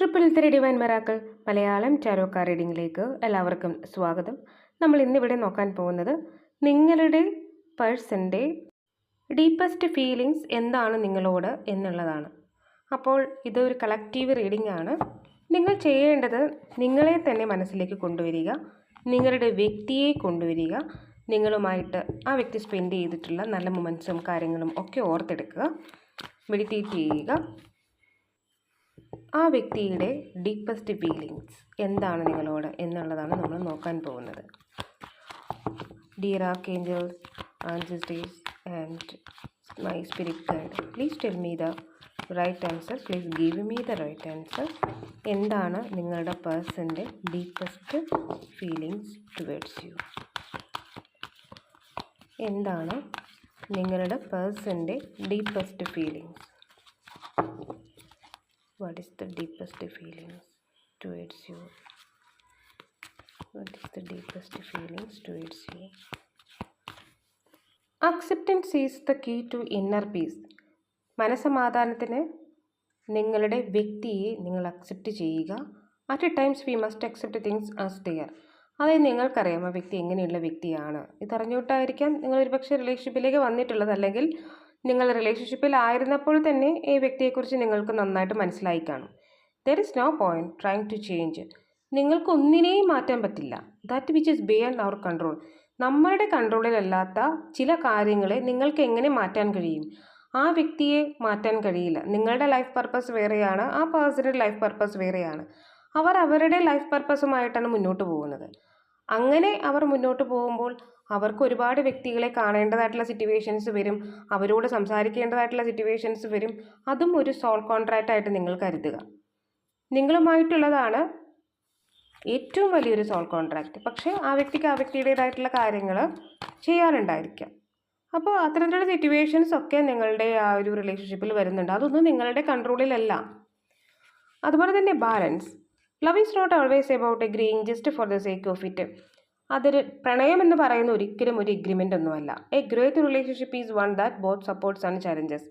Triple three divine miracles Malayalam tarot card റീഡിങ്ങിലേക്ക് എല്ലാവർക്കും സ്വാഗതം. നമ്മൾ ഇന്നിവിടെ നോക്കാൻ പോകുന്നത് നിങ്ങളുടെ പേഴ്സന്റെ ഡീപ്പസ്റ്റ് ഫീലിങ്സ് എന്താണ് നിങ്ങളോട് എന്നുള്ളതാണ്. അപ്പോൾ ഇതൊരു കളക്റ്റീവ് റീഡിംഗ് ആണ് നിങ്ങൾ ചെയ്യേണ്ടത് നിങ്ങളെ തന്നെ മനസ്സിലേക്ക് കൊണ്ടുവരിക നിങ്ങളുടെ വ്യക്തിയെ കൊണ്ടുവരിക നിങ്ങളുമായിട്ട് ആ വ്യക്തി സ്പെൻഡ് ചെയ്തിട്ടുള്ള നല്ല മൊമെൻസും കാര്യങ്ങളും ഒക്കെ ഓർത്തെടുക്കുക മെഡിറ്റേറ്റ് ചെയ്യുക ആ വ്യക്തിയുടെ ഡീപ്പസ്റ്റ് ഫീലിങ്സ് എന്താണ് നിങ്ങളോട് എന്നുള്ളതാണ് നമ്മൾ നോക്കാൻ പോകുന്നത്. Dear archangels ancestors and my spirit guide please tell me the right answer please give me the right answer എന്താണ് നിങ്ങളുടെ പേഴ്സന്റെ ഡീപ്പസ്റ്റ് ഫീലിങ്സ് ടുവേഡ്സ് യു എന്താണ് നിങ്ങളുടെ പേഴ്സന്റെ deepest feelings what is the deepest feelings towards you? What is the deepest feelings towards you? Acceptance is the key to inner peace മനസമാധാനത്തിന് നിങ്ങളുടെ വ്യക്തിയെ നിങ്ങൾ accept ചെയ്യുക. At times we must accept things as they're അതായത് നിങ്ങൾക്കറിയാം ആ വ്യക്തി എങ്ങനെയുള്ള വ്യക്തിയാണ്. ഇതറിഞ്ഞുകൊണ്ടായിരിക്കാം നിങ്ങൾ ഒരുപക്ഷെ റിലേഷൻഷിപ്പിലേക്ക് വന്നിട്ടുള്ളത്. അല്ലെങ്കിൽ നിങ്ങൾ റിലേഷൻഷിപ്പിൽ ആയിരുന്നപ്പോൾ തന്നെ ഈ വ്യക്തിയെക്കുറിച്ച് നിങ്ങൾക്ക് നന്നായിട്ട് മനസ്സിലായി കാണും. There is no point trying to change നിങ്ങൾക്ക് ഒന്നിനെയും മാറ്റാൻ പറ്റില്ല. That which is beyond our control നമ്മളുടെ കൺട്രോളിലല്ലാത്ത ചില കാര്യങ്ങളെ നിങ്ങൾക്ക് എങ്ങനെ മാറ്റാൻ കഴിയും? ആ വ്യക്തിയെ മാറ്റാൻ കഴിയില്ല. നിങ്ങളുടെ ലൈഫ് പർപ്പസ് വേറെയാണ്. ആ പേഴ്സണൽ ലൈഫ് പർപ്പസ് വേറെയാണ്. അവർ അവരുടെ ലൈഫ് പർപ്പസുമായിട്ടാണ് മുന്നോട്ട് പോകുന്നത്. അങ്ങനെ അവർ മുന്നോട്ട് പോകുമ്പോൾ അവർക്ക് ഒരുപാട് വ്യക്തികളെ കാണേണ്ടതായിട്ടുള്ള സിറ്റുവേഷൻസ് വരും. അവരോട് സംസാരിക്കേണ്ടതായിട്ടുള്ള സിറ്റുവേഷൻസ് വരും. അതും ഒരു സോൾ കോൺട്രാക്റ്റ് ആയിട്ട് നിങ്ങൾ കരുതുക. നിങ്ങളുമായിട്ടുള്ളതാണ് ഏറ്റവും വലിയൊരു സോൾ കോൺട്രാക്റ്റ് പക്ഷേ ആ വ്യക്തിക്ക് ആ വ്യക്തിയുടേതായിട്ടുള്ള കാര്യങ്ങൾ ചെയ്യാനുണ്ടായിരിക്കാം അപ്പോൾ അത്തരത്തിലുള്ള സിറ്റുവേഷൻസ് ഒക്കെ നിങ്ങളുടെ ആ ഒരു റിലേഷൻഷിപ്പിൽ വരുന്നുണ്ട്. അതൊന്നും നിങ്ങളുടെ കൺട്രോളിലല്ല അതുപോലെ തന്നെ balance love is not always about agreeing just for the sake of it അതൊരു പ്രണയം എന്ന് പറയുന്ന ഒരിക്കലും ഒരു എഗ്രിമെന്റ് ഒന്നുമല്ല. A great relationship is one that both supports and challenges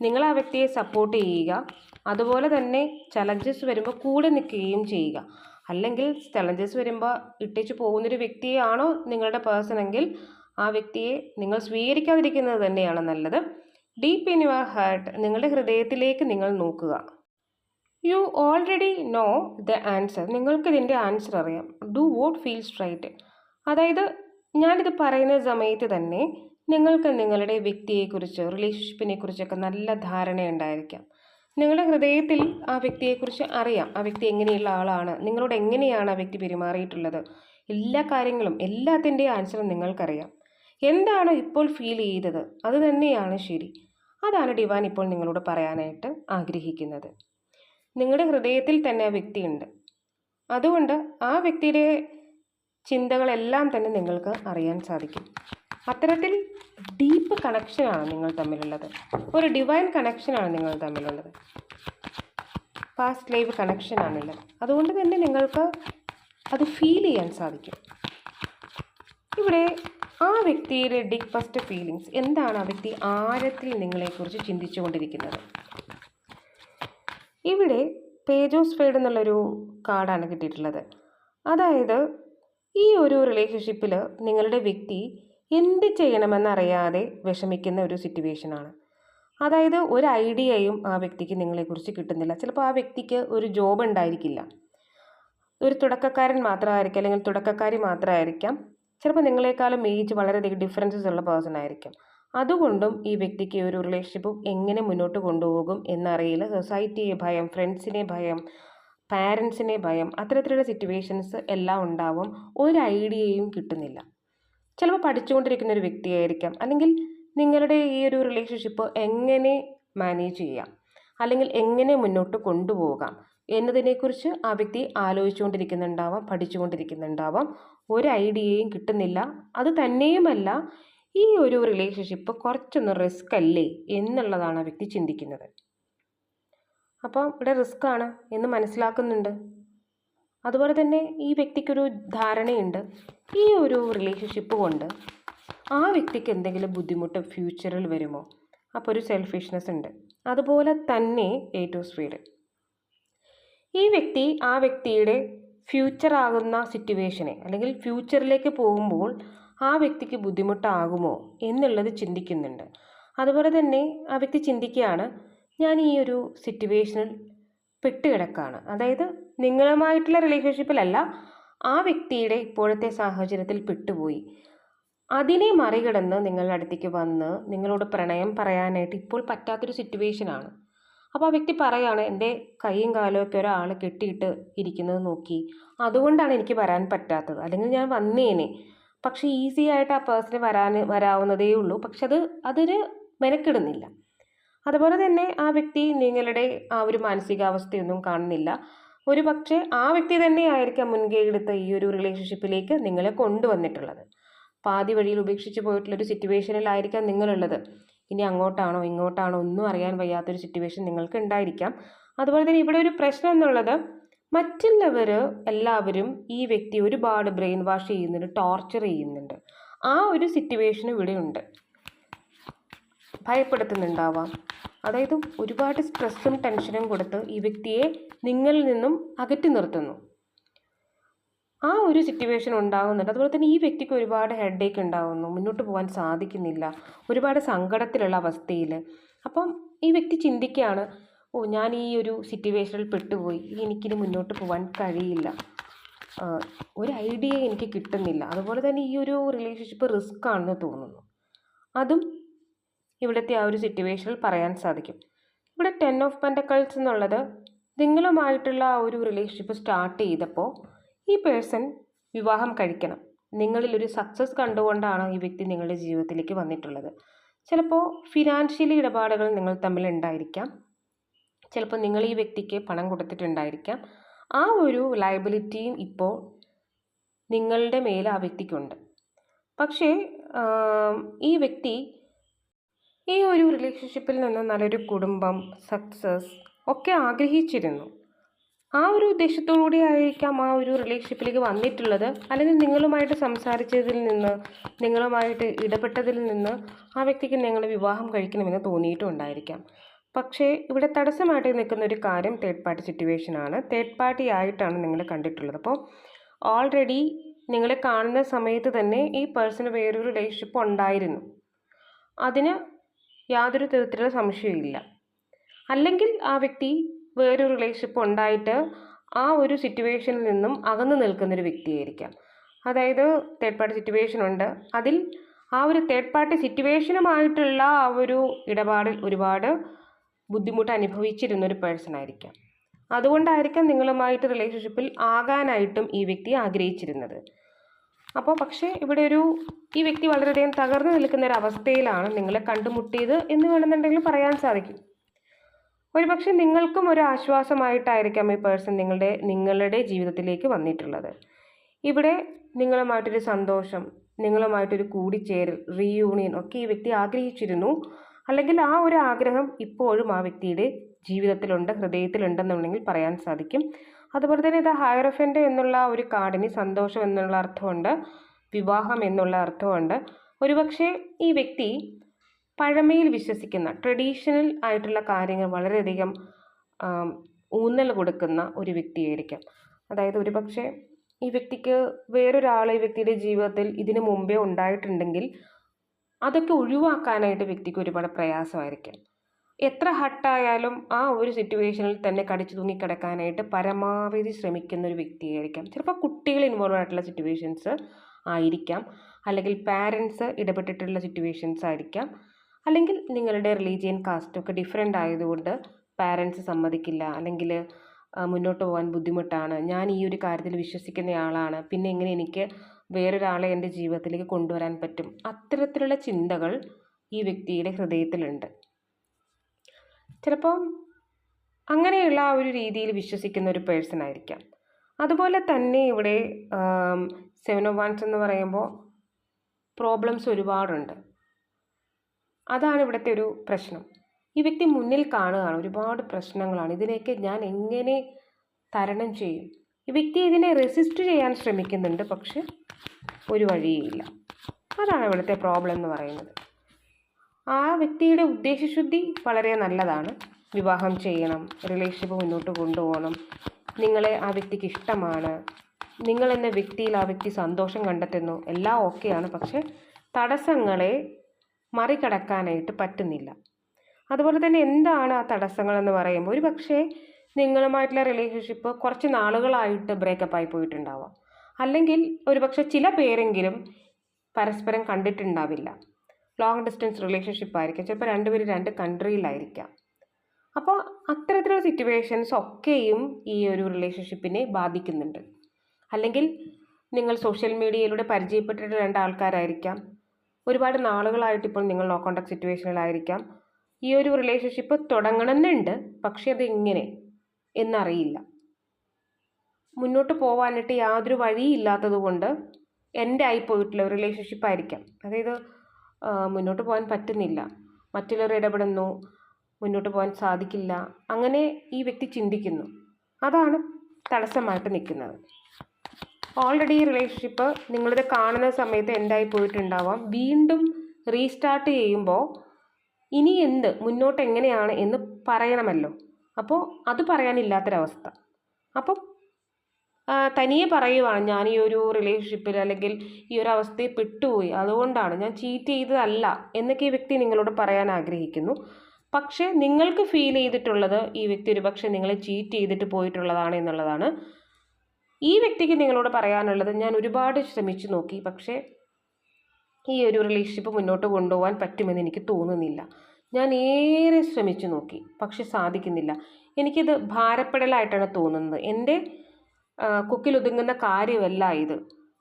നിങ്ങൾ ആ വ്യക്തിയെ സപ്പോർട്ട് ചെയ്യുക. അതുപോലെ തന്നെ ചലഞ്ചസ് വരുമ്പോൾ കൂടെ നിൽക്കുകയും ചെയ്യുക. അല്ലെങ്കിൽ ചലഞ്ചസ് വരുമ്പോൾ ഇട്ടിച്ച് പോകുന്നൊരു വ്യക്തിയാണോ നിങ്ങളുടെ പേഴ്സണെങ്കിൽ ആ വ്യക്തിയെ നിങ്ങൾ സ്വീകരിക്കാതിരിക്കുന്നത് തന്നെയാണ് നല്ലത്. ഡീപ്പ് ഇൻ യുവർ ഹാർട്ട് നിങ്ങളുടെ ഹൃദയത്തിലേക്ക് നിങ്ങൾ നോക്കുക. You already know the answer നിങ്ങൾക്ക് ഇതിന്റെ ആൻസർ അറിയാം. ഡു വോട്ട് ഫീൽസ് റൈറ്റ് അതായത് ഞാനിത് പറയുന്ന സമയത്ത് തന്നെ നിങ്ങൾക്ക് നിങ്ങളുടെ വ്യക്തിയെക്കുറിച്ച് റിലേഷൻഷിപ്പിനെ കുറിച്ചൊക്കെ നല്ല ധാരണയുണ്ടായിരിക്കാം നിങ്ങളുടെ ഹൃദയത്തിൽ ആ വ്യക്തിയെക്കുറിച്ച് അറിയാം. ആ വ്യക്തി എങ്ങനെയുള്ള ആളാണ്. നിങ്ങളോട് എങ്ങനെയാണ് ആ വ്യക്തി പെരുമാറിയിട്ടുള്ളത്? എല്ലാ കാര്യങ്ങളും എല്ലാത്തിന്റെയും ആൻസറും നിങ്ങൾക്കറിയാം. എന്താണ് ഇപ്പോൾ ഫീൽ ചെയ്തത്? അത് ശരി. അതാണ് ഡിവാൻ ഇപ്പോൾ നിങ്ങളോട് പറയാനായിട്ട് ആഗ്രഹിക്കുന്നത്. നിങ്ങളുടെ ഹൃദയത്തിൽ തന്നെ ആ വ്യക്തിയുണ്ട്. അതുകൊണ്ട് ആ വ്യക്തിയുടെ ചിന്തകളെല്ലാം തന്നെ നിങ്ങൾക്ക് അറിയാൻ സാധിക്കും. അത്തരത്തിൽ ഡീപ്പ് കണക്ഷനാണ് നിങ്ങൾ തമ്മിലുള്ളത്. ഒരു ഡിവൈൻ കണക്ഷനാണ് നിങ്ങൾ തമ്മിലുള്ളത്. പാസ്റ്റ് ലൈഫ് കണക്ഷനാണുള്ളത് അതുകൊണ്ട് തന്നെ നിങ്ങൾക്ക് അത് ഫീൽ ചെയ്യാൻ സാധിക്കും. ഇവിടെ ആ വ്യക്തിയുടെ ഡിപ്പസ്റ്റ് ഫീലിങ്സ് എന്താണ് ആ വ്യക്തി ആഴത്തിൽ നിങ്ങളെക്കുറിച്ച് ചിന്തിച്ചുകൊണ്ടിരിക്കുന്നത്? ഇവിടെ പേജോസ് ഫേഡ് എന്നുള്ളൊരു കാർഡാണ് കിട്ടിയിട്ടുള്ളത്. അതായത് ഈ ഒരു റിലേഷൻഷിപ്പിൽ നിങ്ങളുടെ വ്യക്തി എന്ത് ചെയ്യണമെന്നറിയാതെ വിഷമിക്കുന്ന ഒരു സിറ്റുവേഷനാണ് അതായത് ഒരു ഐഡിയയും ആ വ്യക്തിക്ക് നിങ്ങളെക്കുറിച്ച് കിട്ടുന്നില്ല. ചിലപ്പോൾ ആ വ്യക്തിക്ക് ഒരു ജോബ് ഉണ്ടായിരിക്കില്ല. ഒരു തുടക്കക്കാരൻ മാത്രമായിരിക്കാം അല്ലെങ്കിൽ തുടക്കക്കാരി മാത്രമായിരിക്കാം. ചിലപ്പോൾ നിങ്ങളെക്കാളും ഏജ് വളരെയധികം ഡിഫറൻസസ് ഉള്ള പേഴ്സൺ ആയിരിക്കും. അതുകൊണ്ടും ഈ വ്യക്തിക്ക് ഒരു റിലേഷൻഷിപ്പ് എങ്ങനെ മുന്നോട്ട് കൊണ്ടുപോകും എന്നറിയില്ല. സൊസൈറ്റിയെ ഭയം ഫ്രണ്ട്സിനെ ഭയം പാരൻസിനെ ഭയം അത്തരത്തിലുള്ള സിറ്റുവേഷൻസ് എല്ലാം ഉണ്ടാവും. ഒരു ഐഡിയയും കിട്ടുന്നില്ല. ചിലപ്പോൾ പഠിച്ചുകൊണ്ടിരിക്കുന്ന ഒരു വ്യക്തിയായിരിക്കാം. അല്ലെങ്കിൽ നിങ്ങളുടെ ഈ ഒരു റിലേഷൻഷിപ്പ് എങ്ങനെ മാനേജ് ചെയ്യാം? അല്ലെങ്കിൽ എങ്ങനെ മുന്നോട്ട് കൊണ്ടുപോകാം? എന്നതിനെക്കുറിച്ച് ആ വ്യക്തി ആലോചിച്ചുകൊണ്ടിരിക്കുന്നുണ്ടാവാം പഠിച്ചുകൊണ്ടിരിക്കുന്നുണ്ടാവാം. ഒരു ഐഡിയയും കിട്ടുന്നില്ല. അത് തന്നെയുമല്ല ഈ ഒരു റിലേഷൻഷിപ്പ് കുറച്ചൊന്ന് റിസ്ക് അല്ലേ എന്നുള്ളതാണ് ആ വ്യക്തി ചിന്തിക്കുന്നത്. അപ്പം ഇവിടെ റിസ്ക് ആണ് എന്ന് മനസ്സിലാക്കുന്നുണ്ട്. അതുപോലെ തന്നെ ഈ വ്യക്തിക്കൊരു ധാരണയുണ്ട്. ഈ ഒരു റിലേഷൻഷിപ്പ് കൊണ്ട് ആ വ്യക്തിക്ക് എന്തെങ്കിലും ബുദ്ധിമുട്ട് ഫ്യൂച്ചറിൽ വരുമോ? അപ്പോൾ ഒരു സെൽഫിഷ്നെസ് ഉണ്ട്. അതുപോലെ തന്നെ ഏറ്റവും സ്പീഡ് ഈ വ്യക്തി ആ വ്യക്തിയുടെ ഫ്യൂച്ചർ ആകുന്ന സിറ്റുവേഷനെ അല്ലെങ്കിൽ ഫ്യൂച്ചറിലേക്ക് പോകുമ്പോൾ ആ വ്യക്തിക്ക് ബുദ്ധിമുട്ടാകുമോ എന്നുള്ളത് ചിന്തിക്കുന്നുണ്ട്. അതുപോലെ തന്നെ ആ വ്യക്തി ചിന്തിക്കുകയാണ് ഞാൻ ഈ ഒരു സിറ്റുവേഷനിൽ പെട്ടുകിടക്കുകയാണ് അതായത് നിങ്ങളുമായിട്ടുള്ള റിലേഷൻഷിപ്പിലല്ല ആ വ്യക്തിയുടെ ഇപ്പോഴത്തെ സാഹചര്യത്തിൽ പെട്ടുപോയി. അതിനെ മറികടന്ന് നിങ്ങളുടെ അടുത്തേക്ക് വന്ന് നിങ്ങളോട് പ്രണയം പറയാനായിട്ട് ഇപ്പോൾ പറ്റാത്തൊരു സിറ്റുവേഷനാണ് അപ്പോൾ ആ വ്യക്തി പറയുകയാണ് എന്റെ കൈയും കാലും ഒക്കെ ഒരാൾ കെട്ടിയിട്ട് ഇരിക്കുന്നത് നോക്കി. അതുകൊണ്ടാണ് എനിക്ക് വരാൻ പറ്റാത്തത്. അല്ലെങ്കിൽ ഞാൻ വന്നേനെ. പക്ഷേ ഈസി ആയിട്ട് ആ പേഴ്സണ് വരാൻ വരാവുന്നതേ ഉള്ളൂ. പക്ഷെ അത് അതൊരു മെനക്കിടുന്നില്ല. അതുപോലെ തന്നെ ആ വ്യക്തി നിങ്ങളുടെ ആ ഒരു മാനസികാവസ്ഥയൊന്നും കാണുന്നില്ല. ഒരു പക്ഷേ ആ വ്യക്തി തന്നെയായിരിക്കാം മുൻകൈ എടുത്ത ഈ ഒരു റിലേഷൻഷിപ്പിലേക്ക് നിങ്ങളെ കൊണ്ടുവന്നിട്ടുള്ളത്. പാതി വഴിയിൽ ഉപേക്ഷിച്ച് പോയിട്ടുള്ളൊരു സിറ്റുവേഷനിലായിരിക്കാം നിങ്ങളുള്ളത്. ഇനി അങ്ങോട്ടാണോ ഇങ്ങോട്ടാണോ ഒന്നും അറിയാൻ വയ്യാത്തൊരു സിറ്റുവേഷൻ നിങ്ങൾക്ക് ഉണ്ടായിരിക്കാം. അതുപോലെ തന്നെ ഇവിടെ ഒരു പ്രശ്നം എന്നുള്ളത് മറ്റുള്ളവർ എല്ലാവരും ഈ വ്യക്തി ഒരുപാട് ബ്രെയിൻ വാഷ് ചെയ്യുന്നുണ്ട് ടോർച്ചർ ചെയ്യുന്നുണ്ട്. ആ ഒരു സിറ്റുവേഷൻ ഇവിടെ ഉണ്ട് ഭയപ്പെടുത്തുന്നുണ്ടാവാം. അതായത് ഒരുപാട് സ്ട്രെസ്സും ടെൻഷനും കൊടുത്ത് ഈ വ്യക്തിയെ നിങ്ങളിൽ നിന്നും അകറ്റി നിർത്തുന്നു. ആ ഒരു സിറ്റുവേഷൻ ഉണ്ടാകുന്നുണ്ട് അതുപോലെ തന്നെ ഈ വ്യക്തിക്ക് ഒരുപാട് ഹെഡേക്ക് ഉണ്ടാകുന്നു മുന്നോട്ട് പോകാൻ സാധിക്കുന്നില്ല. ഒരുപാട് സങ്കടത്തിലുള്ള അവസ്ഥയിൽ അപ്പം ഈ വ്യക്തി ചിന്തിക്കുകയാണ് ഓ ഞാൻ ഈ ഒരു സിറ്റുവേഷനിൽ പെട്ടുപോയി. എനിക്കിനി മുന്നോട്ട് പോകാൻ കഴിയില്ല. ഒരു ഐഡിയ എനിക്ക് കിട്ടുന്നില്ല. അതുപോലെ തന്നെ ഈ ഒരു റിലേഷൻഷിപ്പ് റിസ്ക് ആണെന്ന് തോന്നുന്നു. അതും ഇവിടുത്തെ ആ ഒരു സിറ്റുവേഷനിൽ പറയാൻ സാധിക്കും. ഇവിടെ ടെൻ ഓഫ് പെന്റക്കിൾസ് എന്നുള്ളത് നിങ്ങളുമായിട്ടുള്ള ആ ഒരു റിലേഷൻഷിപ്പ് സ്റ്റാർട്ട് ചെയ്തപ്പോൾ ഈ പേഴ്സൺ വിവാഹം കഴിക്കണം. നിങ്ങളിൽ ഒരു സക്സസ് കണ്ടുകൊണ്ടാണ് ഈ വ്യക്തി നിങ്ങളുടെ ജീവിതത്തിലേക്ക് വന്നിട്ടുള്ളത്. ചിലപ്പോൾ ഫിനാൻഷ്യലി ഇടപാടുകൾ നിങ്ങൾ തമ്മിൽ ഉണ്ടായിരിക്കാം. ചിലപ്പോൾ നിങ്ങൾ ഈ വ്യക്തിക്ക് പണം കൊടുത്തിട്ടുണ്ടായിരിക്കാം. ആ ഒരു ലയബിലിറ്റിയും ഇപ്പോൾ നിങ്ങളുടെ മേൽ ആ വ്യക്തിക്കുണ്ട്. പക്ഷേ ഈ വ്യക്തി ഈ ഒരു റിലേഷൻഷിപ്പിൽ നിന്ന് നല്ലൊരു കുടുംബം സക്സസ് ഒക്കെ ആഗ്രഹിച്ചിരുന്നു. ആ ഒരു ഉദ്ദേശത്തോടുകൂടി ആയിരിക്കാം ആ ഒരു റിലേഷൻഷിപ്പിലേക്ക് വന്നിട്ടുള്ളത്. അല്ലെങ്കിൽ നിങ്ങളുമായിട്ട് സംസാരിച്ചതിൽ നിന്ന് നിങ്ങളുമായിട്ട് ഇടപെട്ടതിൽ നിന്ന് ആ വ്യക്തിക്ക് നിങ്ങളെ വിവാഹം കഴിക്കണമെന്ന് തോന്നിയിട്ടും ഉണ്ടായിരിക്കാം പക്ഷേ ഇവിടെ തടസ്സമായിട്ട് നിൽക്കുന്ന ഒരു കാര്യം തേർഡ് പാർട്ടി സിറ്റുവേഷൻ ആണ്. തേർഡ് പാർട്ടി ആയിട്ടാണ് നിങ്ങൾ കണ്ടിട്ടുള്ളത്. അപ്പോൾ ഓൾറെഡി നിങ്ങൾ കാണുന്ന സമയത്ത് തന്നെ ഈ പേഴ്സണ് വേറൊരു റിലേഷൻഷിപ്പ് ഉണ്ടായിരുന്നു. അതിന് യാതൊരു തരത്തിലുള്ള സംശയമില്ല അല്ലെങ്കിൽ ആ വ്യക്തി വേറൊരു റിലേഷൻഷിപ്പ് ഉണ്ടായിട്ട് ആ ഒരു സിറ്റുവേഷനിൽ നിന്നും അകന്നു നിൽക്കുന്നൊരു വ്യക്തിയായിരിക്കാം. അതായത് തേർഡ് പാർട്ടി സിറ്റുവേഷൻ ഉണ്ട്. അതിൽ ആ ഒരു തേർഡ് പാർട്ടി സിറ്റുവേഷനുമായിട്ടുള്ള ആ ഒരു ഇടപാടിൽ ഒരുപാട് ബുദ്ധിമുട്ട് അനുഭവിച്ചിരുന്ന ഒരു പേഴ്സൺ ആയിരിക്കാം. അതുകൊണ്ടായിരിക്കാം നിങ്ങളുമായിട്ട് റിലേഷൻഷിപ്പിൽ ആകാനായിട്ടും ഈ വ്യക്തി ആഗ്രഹിച്ചിരുന്നത്. അപ്പോൾ പക്ഷേ ഇവിടെ ഒരു ഈ വ്യക്തി വളരെയധികം തകർന്നു നിൽക്കുന്ന ഒരു അവസ്ഥയിലാണ് നിങ്ങളെ കണ്ടുമുട്ടിയത് എന്ന് വേണമെന്നുണ്ടെങ്കിൽ പറയാൻ സാധിക്കും. ഒരുപക്ഷെ നിങ്ങൾക്കും ഒരു ആശ്വാസമായിട്ടായിരിക്കാം ഈ പേഴ്സൺ നിങ്ങളുടെ നിങ്ങളുടെ ജീവിതത്തിലേക്ക് വന്നിട്ടുള്ളത്. ഇവിടെ നിങ്ങളുമായിട്ടൊരു സന്തോഷം നിങ്ങളുമായിട്ടൊരു കൂടിച്ചേരൽ റീയൂണിയൻ ഒക്കെ ഈ വ്യക്തി ആഗ്രഹിച്ചിരുന്നു. അല്ലെങ്കിൽ ആ ഒരു ആഗ്രഹം ഇപ്പോഴും ആ വ്യക്തിയുടെ ജീവിതത്തിലുണ്ട് ഹൃദയത്തിലുണ്ടെന്നുണ്ടെങ്കിൽ പറയാൻ സാധിക്കും. അതുപോലെ തന്നെ ഇത് ഹയറഫന്റെ എന്നുള്ള ഒരു കാർഡിന് സന്തോഷം എന്നുള്ള അർത്ഥമുണ്ട് വിവാഹം എന്നുള്ള അർത്ഥമുണ്ട്. ഒരുപക്ഷെ ഈ വ്യക്തി പഴമയിൽ വിശ്വസിക്കുന്ന ട്രഡീഷണൽ ആയിട്ടുള്ള കാര്യങ്ങൾ വളരെയധികം ഊന്നൽ കൊടുക്കുന്ന ഒരു വ്യക്തിയായിരിക്കാം. അതായത് ഒരുപക്ഷെ ഈ വ്യക്തിക്ക് വേറൊരാൾ ഈ വ്യക്തിയുടെ ജീവിതത്തിൽ ഇതിനു മുമ്പേ ഉണ്ടായിട്ടുണ്ടെങ്കിൽ അതൊക്കെ ഒഴിവാക്കാനായിട്ട് വ്യക്തിക്ക് ഒരുപാട് പ്രയാസമായിരിക്കും. എത്ര ഹട്ടായാലും ആ ഒരു സിറ്റുവേഷനിൽ തന്നെ കടിച്ചു തൂങ്ങിക്കിടക്കാനായിട്ട് പരമാവധി ശ്രമിക്കുന്ന ഒരു വ്യക്തിയായിരിക്കാം. ചിലപ്പോൾ കുട്ടികൾ ഇൻവോൾവ് ആയിട്ടുള്ള സിറ്റുവേഷൻസ് ആയിരിക്കാം. അല്ലെങ്കിൽ പാരൻസ് ഇടപെട്ടിട്ടുള്ള സിറ്റുവേഷൻസ് ആയിരിക്കാം. അല്ലെങ്കിൽ നിങ്ങളുടെ റിലീജിയൻ കാസ്റ്റ് ഒക്കെ ഡിഫറെന്റ് ആയതുകൊണ്ട് പാരൻസ് സമ്മതിക്കില്ല. അല്ലെങ്കിൽ മുന്നോട്ട് പോകാൻ ബുദ്ധിമുട്ടാണ്. ഞാൻ ഈ ഒരു കാര്യത്തിൽ വിശ്വസിക്കുന്നയാളാണ് പിന്നെ എങ്ങനെ എനിക്ക് വേറൊരാളെ എന്റെ ജീവിതത്തിലേക്ക് കൊണ്ടുവരാൻ പറ്റും. അത്തരത്തിലുള്ള ചിന്തകൾ ഈ വ്യക്തിയുടെ ഹൃദയത്തിലുണ്ട്. ചിലപ്പം അങ്ങനെയുള്ള ആ ഒരു രീതിയിൽ വിശ്വസിക്കുന്ന ഒരു പേഴ്സൺ ആയിരിക്കാം. അതുപോലെ തന്നെ ഇവിടെ സെവൻ ഓഫ് വൺസ് എന്ന് പറയുമ്പോൾ പ്രോബ്ലംസ് ഒരുപാടുണ്ട്. അതാണ് ഇവിടുത്തെ ഒരു പ്രശ്നം. ഈ വ്യക്തി മുന്നിൽ കാണുകയാണ്. ഒരുപാട് പ്രശ്നങ്ങളാണ്. ഇതിനെയൊക്കെ ഞാൻ എങ്ങനെ തരണം ചെയ്യും? വ്യക്തി ഇതിനെ റെസിസ്റ്റ് ചെയ്യാൻ ശ്രമിക്കുന്നുണ്ട് പക്ഷെ ഒരു വഴിയില്ല. അതാണ് ഇവിടുത്തെ പ്രോബ്ലം എന്ന് പറയുന്നത്. ആ വ്യക്തിയുടെ ഉദ്ദേശശുദ്ധി വളരെ നല്ലതാണ്. വിവാഹം ചെയ്യണം റിലേഷൻഷിപ്പ് മുന്നോട്ട് കൊണ്ടുപോകണം നിങ്ങളെ ആ വ്യക്തിക്ക് ഇഷ്ടമാണ് നിങ്ങൾ എന്ന വ്യക്തിയിൽ ആ വ്യക്തി സന്തോഷം കണ്ടെത്തുന്നു എല്ലാം ഓക്കെയാണ് പക്ഷേ തടസ്സങ്ങളെ മറികടക്കാനായിട്ട് പറ്റുന്നില്ല. അതുപോലെ തന്നെ എന്താണ് ആ തടസ്സങ്ങളെന്ന് പറയുമ്പോൾ ഒരു പക്ഷേ നിങ്ങളുമായിട്ടുള്ള റിലേഷൻഷിപ്പ് കുറച്ച് നാളുകളായിട്ട് ബ്രേക്കപ്പ് ആയി പോയിട്ടുണ്ടാവാം. അല്ലെങ്കിൽ ഒരു പക്ഷേ ചില പേരെങ്കിലും പരസ്പരം കണ്ടിട്ടുണ്ടാവില്ല. ലോങ് ഡിസ്റ്റൻസ് റിലേഷൻഷിപ്പ് ആയിരിക്കാം. ചിലപ്പോൾ രണ്ടുപേരും രണ്ട് കൺട്രിയിലായിരിക്കാം അപ്പോൾ അത്തരത്തിലുള്ള സിറ്റുവേഷൻസ് ഒക്കെയും ഈ ഒരു റിലേഷൻഷിപ്പിനെ ബാധിക്കുന്നുണ്ട്. അല്ലെങ്കിൽ നിങ്ങൾ സോഷ്യൽ മീഡിയയിലൂടെ പരിചയപ്പെട്ടിട്ട് രണ്ട് ആൾക്കാരായിരിക്കാം. ഒരുപാട് നാളുകളായിട്ട് ഇപ്പോൾ നിങ്ങൾ നോ സിറ്റുവേഷനിലായിരിക്കാം ഈ ഒരു റിലേഷൻഷിപ്പ് തുടങ്ങണമെന്നുണ്ട്. പക്ഷേ അത് എങ്ങനെ എന്നറിയില്ല. മുന്നോട്ട് പോകാനായിട്ട് യാതൊരു വഴിയില്ലാത്തത് കൊണ്ട് എന്റെ ആയിപ്പോയിട്ടുള്ള ഒരു റിലേഷൻഷിപ്പ് ആയിരിക്കാം. അതായത് മുന്നോട്ട് പോകാൻ പറ്റുന്നില്ല. മറ്റുള്ളവർ ഇടപെടുന്നു മുന്നോട്ട് പോകാൻ സാധിക്കില്ല. അങ്ങനെ ഈ വ്യക്തി ചിന്തിക്കുന്നു. അതാണ് തടസ്സമായിട്ട് നിൽക്കുന്നത്. ഓൾറെഡി ഈ റിലേഷൻഷിപ്പ് നിങ്ങളിത് കാണുന്ന സമയത്ത് എന്തായി പോയിട്ടുണ്ടാവാം. വീണ്ടും റീസ്റ്റാർട്ട് ചെയ്യുമ്പോൾ ഇനി എന്ത്? മുന്നോട്ട് എങ്ങനെയാണ് എന്ന് പറയണമല്ലോ. അപ്പോൾ അത് പറയാനില്ലാത്തൊരവസ്ഥ. അപ്പം തനിയെ പറയുവാണ് ഞാൻ ഈ ഒരു റിലേഷൻഷിപ്പിൽ അല്ലെങ്കിൽ ഈ ഒരു അവസ്ഥയിൽ പെട്ടുപോയി. അതുകൊണ്ടാണ് ഞാൻ ചീറ്റ് ചെയ്തതല്ല എന്നൊക്കെ ഈ വ്യക്തി നിങ്ങളോട് പറയാൻ ആഗ്രഹിക്കുന്നു. പക്ഷേ നിങ്ങൾക്ക് ഫീൽ ചെയ്തിട്ടുള്ളത് ഈ വ്യക്തി ഒരുപക്ഷെ നിങ്ങളെ ചീറ്റ് ചെയ്തിട്ട് പോയിട്ടുള്ളതാണ് എന്നുള്ളതാണ്. ഈ വ്യക്തിക്ക് നിങ്ങളോട് പറയാനുള്ളത് ഞാൻ ഒരുപാട് ശ്രമിച്ചു നോക്കി. പക്ഷേ ഈ ഒരു റിലേഷൻഷിപ്പ് മുന്നോട്ട് കൊണ്ടുപോകാൻ പറ്റുമെന്ന് എനിക്ക് തോന്നുന്നില്ല. ഞാൻ ഏറെ ശ്രമിച്ചു നോക്കി പക്ഷെ സാധിക്കുന്നില്ല. എനിക്കിത് ഭാരപ്പെടലായിട്ടാണ് തോന്നുന്നത്. എന്റെ കുക്കിലൊതുങ്ങുന്ന കാര്യമല്ല ഇത്.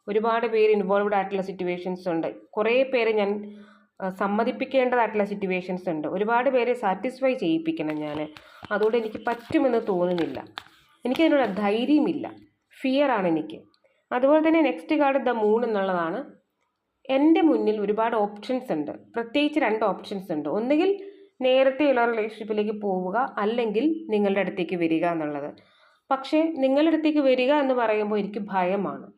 ഒരുപാട് പേര് ഇൻവോൾവ്ഡ് ആയിട്ടുള്ള സിറ്റുവേഷൻസ് ഉണ്ട്. കുറേ പേരെ ഞാൻ സമ്മതിപ്പിക്കേണ്ടതായിട്ടുള്ള സിറ്റുവേഷൻസ് ഉണ്ട്. ഒരുപാട് പേരെ സാറ്റിസ്ഫൈ ചെയ്യിപ്പിക്കണം ഞാൻ. അതുകൊണ്ട് എനിക്ക് പറ്റുമെന്ന് തോന്നുന്നില്ല. എനിക്കതിനുള്ള ധൈര്യമില്ല. ഫിയറാണ് എനിക്ക്. അതുപോലെ തന്നെ നെക്സ്റ്റ് കാർഡ് ദ മൂൺ എന്നുള്ളതാണ്. എന്റെ മുന്നിൽ ഒരുപാട് ഓപ്ഷൻസ് ഉണ്ട്. പ്രത്യേകിച്ച് രണ്ട് ഓപ്ഷൻസ് ഉണ്ട്. ഒന്നുകിൽ നേരത്തെയുള്ള റിലേഷൻഷിപ്പിലേക്ക് പോവുക അല്ലെങ്കിൽ നിങ്ങളുടെ അടുത്തേക്ക് വരിക എന്നുള്ളത്. പക്ഷേ നിങ്ങളുടെ അടുത്തേക്ക് വരിക എന്ന് പറയുമ്പോൾ എനിക്ക് ഭയമാണ്.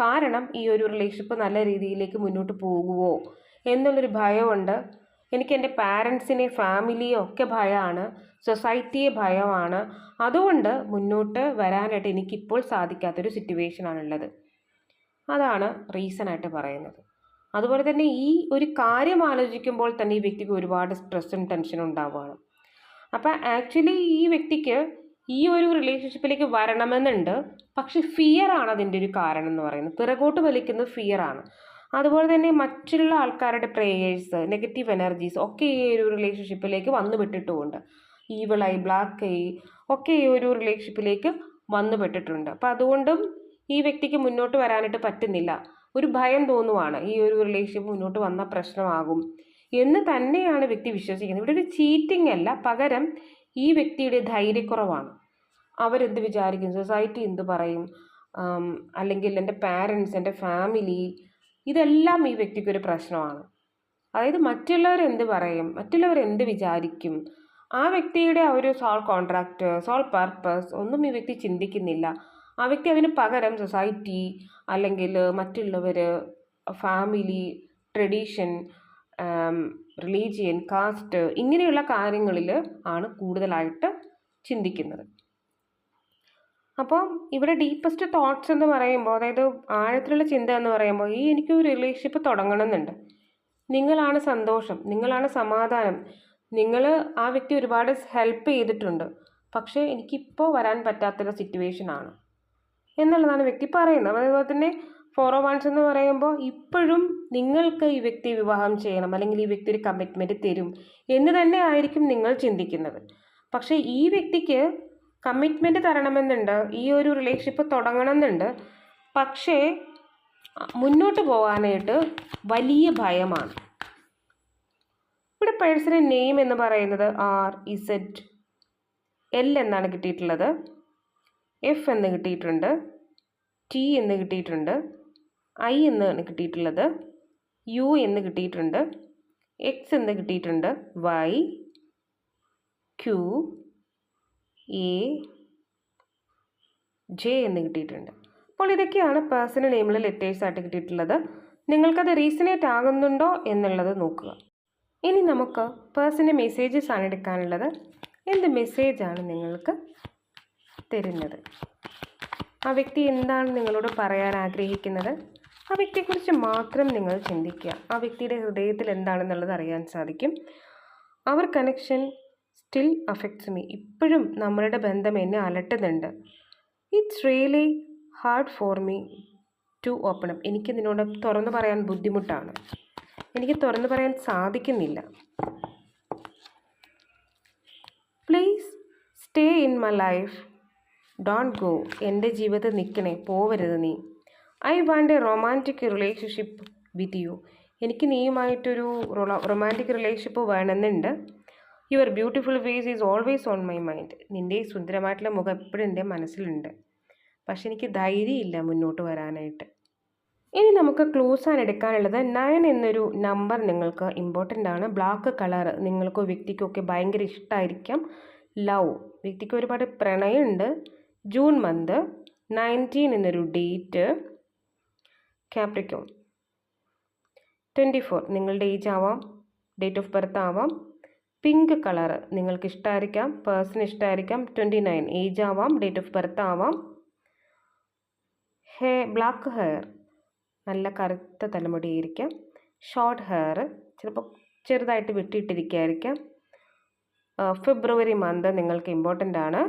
കാരണം ഈ ഒരു റിലേഷൻഷിപ്പ് നല്ല രീതിയിലേക്ക് മുന്നോട്ട് പോകുമോ എന്നുള്ളൊരു ഭയമുണ്ട്. എനിക്ക് എന്റെ പാരൻസിനെ ഫാമിലിയെ ഒക്കെ ഭയമാണ്. സൊസൈറ്റിയെ ഭയമാണ്. അതുകൊണ്ട് മുന്നോട്ട് വരാനായിട്ട് എനിക്കിപ്പോൾ സാധിക്കാത്തൊരു സിറ്റുവേഷനാണുള്ളത് അതാണ് റീസണായിട്ട് പറയുന്നത്. അതുപോലെ തന്നെ ഈ ഒരു കാര്യം ആലോചിക്കുമ്പോൾ തന്നെ ഈ വ്യക്തിക്ക് ഒരുപാട് സ്ട്രെസ്സും ടെൻഷനും ഉണ്ടാവുകയാണ്. അപ്പം ആക്ച്വലി ഈ വ്യക്തിക്ക് ഈ ഒരു റിലേഷൻഷിപ്പിലേക്ക് വരണമെന്നുണ്ട്. പക്ഷെ ഫിയർ ആണ് അതിന്റെ ഒരു കാരണം എന്ന് പറയുന്നത്. പിറകോട്ട് വലിക്കുന്നത് ഫിയർ ആണ്. അതുപോലെ തന്നെ മറ്റുള്ള ആൾക്കാരുടെ പ്രേയേഴ്സ് നെഗറ്റീവ് എനർജീസ് ഒക്കെ ഈ ഒരു റിലേഷൻഷിപ്പിലേക്ക് വന്നു വിട്ടിട്ടുമുണ്ട് ഈവിളായി ബ്ലാക്ക് ആയി ഒക്കെ ഈ ഒരു റിലേഷൻഷിപ്പിലേക്ക് വന്നു പെട്ടിട്ടുണ്ട്. അപ്പം അതുകൊണ്ടും ഈ വ്യക്തിക്ക് മുന്നോട്ട് വരാനായിട്ട് പറ്റുന്നില്ല. ഒരു ഭയം തോന്നുവാണ്. ഈ ഒരു റിലേഷൻഷിപ്പ് മുന്നോട്ട് വന്ന പ്രശ്നമാകും. എന്ന് തന്നെയാണ് വ്യക്തി വിശ്വസിക്കുന്നത്. ഇവിടെ ഒരു ചീറ്റിംഗ് അല്ല പകരം ഈ വ്യക്തിയുടെ ധൈര്യക്കുറവാണ്. അവരെന്ത് വിചാരിക്കും? സൊസൈറ്റി എന്ത് പറയും? അല്ലെങ്കിൽ എന്റെ പാരൻസ് എന്റെ ഫാമിലി ഇതെല്ലാം ഈ വ്യക്തിക്കൊരു പ്രശ്നമാണ്. അതായത് മറ്റുള്ളവർ എന്ത് പറയും? മറ്റുള്ളവർ എന്ത് വിചാരിക്കും? ആ വ്യക്തിയുടെ ആ ഒരു സോൾ കോൺട്രാക്റ്റ് സോൾ പർപ്പസ് ഒന്നും ഈ വ്യക്തി ചിന്തിക്കുന്നില്ല. ആ വ്യക്തി അതിന് പകരം സൊസൈറ്റി അല്ലെങ്കിൽ മറ്റുള്ളവർ ഫാമിലി ട്രഡീഷൻ റിലീജിയൻ കാസ്റ്റ് ഇങ്ങനെയുള്ള കാര്യങ്ങളിൽ ആണ് കൂടുതലായിട്ട് ചിന്തിക്കുന്നത്. അപ്പം ഇവിടെ ഡീപ്പസ്റ്റ് തോട്ട്സ് എന്ന് പറയുമ്പോൾ അതായത് ആഴത്തിലുള്ള ചിന്ത എന്ന് പറയുമ്പോൾ ഈ എനിക്ക് ഒരു റിലേഷൻഷിപ്പ് തുടങ്ങണമെന്നുണ്ട്. നിങ്ങളാണ് സന്തോഷം നിങ്ങളാണ് സമാധാനം നിങ്ങൾ ആ വ്യക്തി ഒരുപാട് ഹെൽപ്പ് ചെയ്തിട്ടുണ്ട്. പക്ഷേ എനിക്കിപ്പോൾ വരാൻ പറ്റാത്തൊരു സിറ്റുവേഷനാണ്. എന്നുള്ളതാണ് വ്യക്തി പറയുന്നത്. അതുപോലെ തന്നെ ഫോർ ഓ വൺസ് എന്ന് പറയുമ്പോൾ ഇപ്പോഴും നിങ്ങൾക്ക് ഈ വ്യക്തി വിവാഹം ചെയ്യണം അല്ലെങ്കിൽ ഈ വ്യക്തി ഒരു കമ്മിറ്റ്മെന്റ് തരും എന്ന് തന്നെ ആയിരിക്കും നിങ്ങൾ ചിന്തിക്കുന്നത്. പക്ഷേ ഈ വ്യക്തിക്ക് കമ്മിറ്റ്മെന്റ് തരണമെന്നുണ്ട് ഈ ഒരു റിലേഷൻഷിപ്പ് തുടങ്ങണമെന്നുണ്ട്. പക്ഷേ മുന്നോട്ട് പോകാനായിട്ട് വലിയ ഭയമാണ്. ഇവിടെ പേഴ്സണൽ നെയിം എന്ന് പറയുന്നത് ആർ ഇസെറ്റ് എൽ എന്നാണ് കിട്ടിയിട്ടുള്ളത്. എഫ് എന്ന് കിട്ടിയിട്ടുണ്ട് ടി എന്ന് കിട്ടിയിട്ടുണ്ട് ഐ എന്നാണ് കിട്ടിയിട്ടുള്ളത് യു എന്ന് കിട്ടിയിട്ടുണ്ട് എക്സ് എന്ന് കിട്ടിയിട്ടുണ്ട് വൈ ക്യു എ ജെ എന്ന് കിട്ടിയിട്ടുണ്ട്. അപ്പോൾ ഇതൊക്കെയാണ് പേഴ്സണൽ നെയിമിൽ ലെറ്റേഴ്സായിട്ട് കിട്ടിയിട്ടുള്ളത്. നിങ്ങൾക്കത് റീസണേറ്റ് ആകുന്നുണ്ടോ എന്നുള്ളത് നോക്കുക. ഇനി നമുക്ക് പേഴ്സണൽ മെസ്സേജസ് ആണ് എടുക്കാനുള്ളത്. എന്ത് മെസ്സേജാണ് നിങ്ങൾക്ക് തരുന്നത് ആ വ്യക്തി എന്താണ് നിങ്ങളോട് പറയാൻ ആഗ്രഹിക്കുന്നത്? ആ വ്യക്തിയെക്കുറിച്ച് മാത്രം നിങ്ങൾ ചിന്തിക്കുക. ആ വ്യക്തിയുടെ ഹൃദയത്തിൽ എന്താണെന്നുള്ളത് അറിയാൻ സാധിക്കും. Our connection still affects me ഇപ്പോഴും നമ്മളുടെ ബന്ധം എന്നെ അലട്ടുന്നുണ്ട്. It's really hard for me to open up എനിക്ക് നിന്നോട് തുറന്നു പറയാൻ ബുദ്ധിമുട്ടാണ്. എനിക്ക് തുറന്നു പറയാൻ സാധിക്കുന്നില്ല. Please stay in my life don't go എന്റെ ജീവിതത്തിൽ നിൽക്കണേ പോവരുത് നീ. I want a romantic relationship with you. എനിക്ക് നീയുമായിട്ടൊരു romantic relationship വേണമെന്നുണ്ട്. Your beautiful face is always on my mind. നിന്റെ സുന്ദരമായിട്ടുള്ള മുഖം എപ്പോഴും എന്റെ മനസ്സിലുണ്ട്. പക്ഷെ എനിക്ക് ധൈര്യമില്ല മുന്നോട്ട് വരാനായിട്ട്. ഇനി നമുക്ക് ക്ലൂസ് ആണ് എടുക്കാനുള്ളത്. നയൻ എന്നൊരു നമ്പർ നിങ്ങൾക്ക് ഇമ്പോർട്ടന്റ് ആണ്. ബ്ലാക്ക് കളർ നിങ്ങൾക്കോ വ്യക്തിക്കൊക്കെ ഭയങ്കര ഇഷ്ടമായിരിക്കാം ലവ് വ്യക്തിക്ക് ഒരുപാട് പ്രണയമുണ്ട്. ജൂൺ മന്ത് നയന്റീൻ എന്നൊരു ഡേറ്റ് ക്യാപ്രിക്കോൺ ട്വന്റി ഫോർ നിങ്ങളുടെ ഏജ് ആവാം ഡേറ്റ് ഓഫ് ബർത്ത് ആവാം പിങ്ക് കളറ് നിങ്ങൾക്ക് ഇഷ്ടമായിരിക്കാം പേഴ്സൺ ഇഷ്ടമായിരിക്കാം ട്വന്റി നയൻ ഏജ് ആവാം ഡേറ്റ് ഓഫ് ബർത്ത് ആവാം. ഹെയർ ബ്ലാക്ക് ഹെയർ നല്ല കറുത്ത തലമുടിയായിരിക്കാം. ഷോർട്ട് ഹെയർ ചിലപ്പോൾ ചെറുതായിട്ട് വെട്ടിയിട്ടിരിക്കുകയായിരിക്കാം ഫെബ്രുവരി മന്ത് നിങ്ങൾക്ക് ഇമ്പോർട്ടന്റ് ആണ്.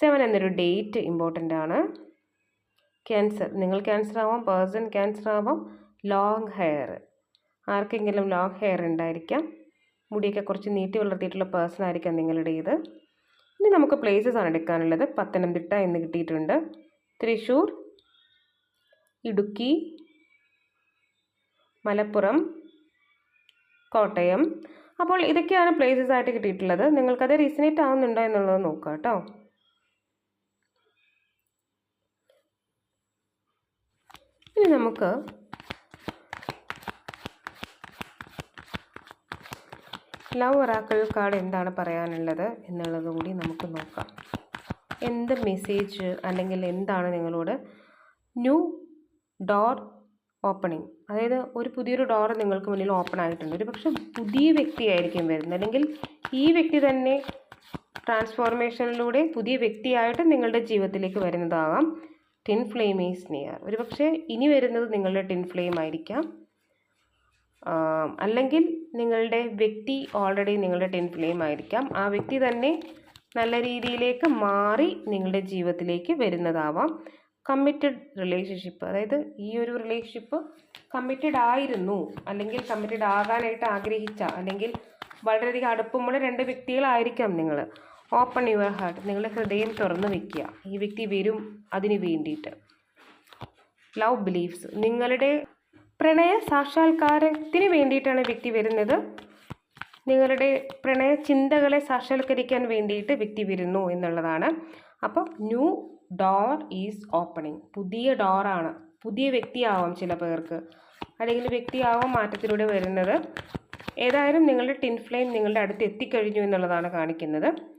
സെവൻ എന്നൊരു ഡേറ്റ് ഇമ്പോർട്ടന്റ് ആണ്. ക്യാൻസർ നിങ്ങൾ ക്യാൻസർ ആവാം പേഴ്സൺ ക്യാൻസർ ആവാം ലോങ് ഹെയർ ആർക്കെങ്കിലും ലോങ് ഹെയർ ഉണ്ടായിരിക്കാം. മുടിയൊക്കെ കുറച്ച് നീട്ടി വളർത്തിയിട്ടുള്ള പേഴ്സൺ ആയിരിക്കാം നിങ്ങളുടേത് ഇനി നമുക്ക് പ്ലേസസ് ആണ് എടുക്കാനുള്ളത്. പത്തനംതിട്ട എന്ന് കിട്ടിയിട്ടുണ്ട്. തൃശ്ശൂർ ഇടുക്കി മലപ്പുറം കോട്ടയം. അപ്പോൾ ഇതൊക്കെയാണ് പ്ലേസസ് ആയിട്ട് കിട്ടിയിട്ടുള്ളത്. നിങ്ങൾക്കത് റീസണേറ്റ് ആവുന്നുണ്ടോ എന്നുള്ളത് നോക്കുക കേട്ടോ ഇനി നമുക്ക് ലവ് ഒറാക്കൾ കാർഡ് എന്താണ് പറയാനുള്ളത് എന്നുള്ളത് കൂടി നമുക്ക് നോക്കാം. എന്ത് മെസ്സേജ് അല്ലെങ്കിൽ എന്താണ് നിങ്ങളോട് ന്യൂ ഡോർ ഓപ്പണിങ് അതായത് ഒരു പുതിയൊരു ഡോർ നിങ്ങൾക്ക് മുന്നിൽ ഓപ്പൺ ആയിട്ടുണ്ട്. ഒരു പക്ഷെ പുതിയ വ്യക്തിയായിരിക്കും വരുന്നത്. അല്ലെങ്കിൽ ഈ വ്യക്തി തന്നെ ട്രാൻസ്ഫോർമേഷനിലൂടെ പുതിയ വ്യക്തിയായിട്ട് നിങ്ങളുടെ ജീവിതത്തിലേക്ക് വരുന്നതാകാം. Twin flame is near. ഒരു പക്ഷേ ഇനി വരുന്നത് നിങ്ങളുടെ ടിൻ ഫ്ലെയിം ആയിരിക്കാം. അല്ലെങ്കിൽ നിങ്ങളുടെ വ്യക്തി ഓൾറെഡി നിങ്ങളുടെ ടിൻ ഫ്ലെയിം ആയിരിക്കാം. ആ വ്യക്തി തന്നെ നല്ല രീതിയിലേക്ക് മാറി നിങ്ങളുടെ ജീവിതത്തിലേക്ക് വരുന്നതാവാം. കമ്മിറ്റഡ് റിലേഷൻഷിപ്പ് അതായത് ഈ ഒരു റിലേഷൻഷിപ്പ് കമ്മിറ്റഡ് ആയിരുന്നു. അല്ലെങ്കിൽ കമ്മിറ്റഡ് ആകാനായിട്ട് ആഗ്രഹിച്ച അല്ലെങ്കിൽ വളരെയധികം അടുപ്പമുള്ള രണ്ട് വ്യക്തികളായിരിക്കാം നിങ്ങൾ ഓപ്പൺ യുവർ ഹാർട്ട്. നിങ്ങളുടെ ഹൃദയം തുറന്നു വെക്കുക ഈ വ്യക്തി വരും അതിന് വേണ്ടിയിട്ട്. ലവ് ബിലീഫ്സ് നിങ്ങളുടെ പ്രണയ സാക്ഷാത്കാരത്തിന് വേണ്ടിയിട്ടാണ് വ്യക്തി വരുന്നത്. നിങ്ങളുടെ പ്രണയ ചിന്തകളെ സാക്ഷാത്കരിക്കാൻ വേണ്ടിയിട്ട് വ്യക്തി വരുന്നു എന്നുള്ളതാണ്. അപ്പോൾ ന്യൂ ഡോർ ഈസ് ഓപ്പണിങ് പുതിയ ഡോറാണ് പുതിയ വ്യക്തിയാവാം ചില പേർക്ക്. അല്ലെങ്കിൽ വ്യക്തിയാവാം മാറ്റത്തിലൂടെ വരുന്നത്. ഏതായാലും നിങ്ങളുടെ ടിൻ ഫ്ലെയിം നിങ്ങളുടെ അടുത്ത് എത്തിക്കഴിഞ്ഞു എന്നുള്ളതാണ് കാണിക്കുന്നത്.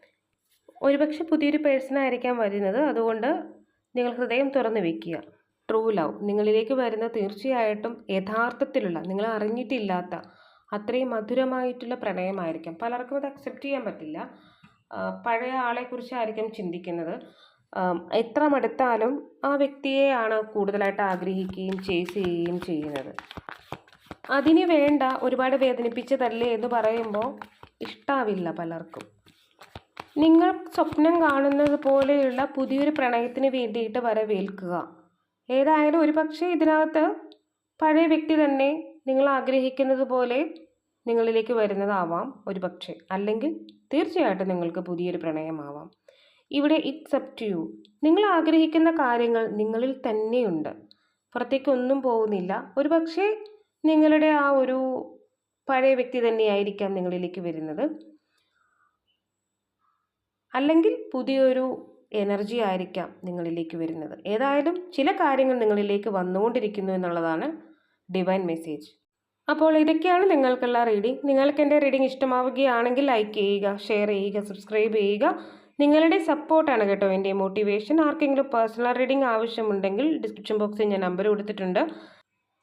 ഒരുപക്ഷെ പുതിയൊരു പേഴ്സൺ ആയിരിക്കാം വരുന്നത്. അതുകൊണ്ട് നിങ്ങൾ ഹൃദയം തുറന്ന് വെക്കുക. ട്രൂ ലവ് നിങ്ങളിലേക്ക് വരുന്ന തീർച്ചയായിട്ടും യഥാർത്ഥത്തിലുള്ള നിങ്ങൾ അറിഞ്ഞിട്ടില്ലാത്ത അത്രയും മധുരമായിട്ടുള്ള പ്രണയമായിരിക്കും. പലർക്കും അത് അക്സെപ്റ്റ് ചെയ്യാൻ പറ്റില്ല. പഴയ ആളെക്കുറിച്ചായിരിക്കും ചിന്തിക്കുന്നത്. എത്ര മടുത്താലും ആ വ്യക്തിയെയാണ് കൂടുതലായിട്ട് ആഗ്രഹിക്കുകയും ചേസ് ചെയ്യുകയും ചെയ്യുന്നത്. അതിന് വേണ്ട ഒരുപാട് വേദനിപ്പിച്ചതല്ലേ എന്ന് പറയുമ്പോൾ ഇഷ്ടാവില്ല പലർക്കും. നിങ്ങൾ സ്വപ്നം കാണുന്നത് പോലെയുള്ള പുതിയൊരു പ്രണയത്തിന് വേണ്ടിയിട്ട് വരവേൽക്കുക ഏതായാലും ഒരു പക്ഷേ ഇതിനകത്ത് പഴയ വ്യക്തി തന്നെ നിങ്ങൾ ആഗ്രഹിക്കുന്നത് പോലെ നിങ്ങളിലേക്ക് വരുന്നതാവാം ഒരു പക്ഷേ അല്ലെങ്കിൽ തീർച്ചയായിട്ടും നിങ്ങൾക്ക് പുതിയൊരു പ്രണയമാവാം. ഇവിടെ ഇറ്റ്സെപ്റ്റ് ടു യു. നിങ്ങൾ ആഗ്രഹിക്കുന്ന കാര്യങ്ങൾ നിങ്ങളിൽ തന്നെയുണ്ട്. പുറത്തേക്കൊന്നും പോകുന്നില്ല. ഒരു പക്ഷേ നിങ്ങളുടെ ആ ഒരു പഴയ വ്യക്തി തന്നെയായിരിക്കാം നിങ്ങളിലേക്ക് വരുന്നത്. അല്ലെങ്കിൽ പുതിയൊരു എനർജി ആയിരിക്കാം നിങ്ങളിലേക്ക് വരുന്നത്. ഏതായാലും ചില കാര്യങ്ങൾ നിങ്ങളിലേക്ക് വന്നുകൊണ്ടിരിക്കുന്നു എന്നുള്ളതാണ് ഡിവൈൻ മെസ്സേജ്. അപ്പോൾ ഇതൊക്കെയാണ് നിങ്ങൾക്കുള്ള റീഡിംഗ്. നിങ്ങൾക്ക് എന്റെ റീഡിംഗ് ഇഷ്ടമാവുകയാണെങ്കിൽ ലൈക്ക് ചെയ്യുക ഷെയർ ചെയ്യുക സബ്സ്ക്രൈബ് ചെയ്യുക. നിങ്ങളുടെ സപ്പോർട്ടാണ് കേട്ടോ എന്റെ മോട്ടിവേഷൻ. ആർക്കെങ്കിലും പേഴ്സണൽ റീഡിംഗ് ആവശ്യമുണ്ടെങ്കിൽ ഡിസ്ക്രിപ്ഷൻ ബോക്സിൽ ഞാൻ നമ്പർ കൊടുത്തിട്ടുണ്ട്.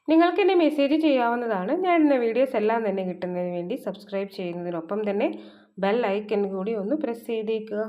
നിങ്ങൾക്ക് എന്നെ മെസ്സേജ് ചെയ്യാവുന്നതാണ്. ഞാൻ ഇന്ന വീഡിയോസ് എല്ലാം തന്നെ കിട്ടുന്നതിന് വേണ്ടി സബ്സ്ക്രൈബ് ചെയ്യുന്നതിനൊപ്പം തന്നെ ബെൽ ഐക്കൺ കൂടി ഒന്ന് പ്രസ് ചെയ്തേക്കുക.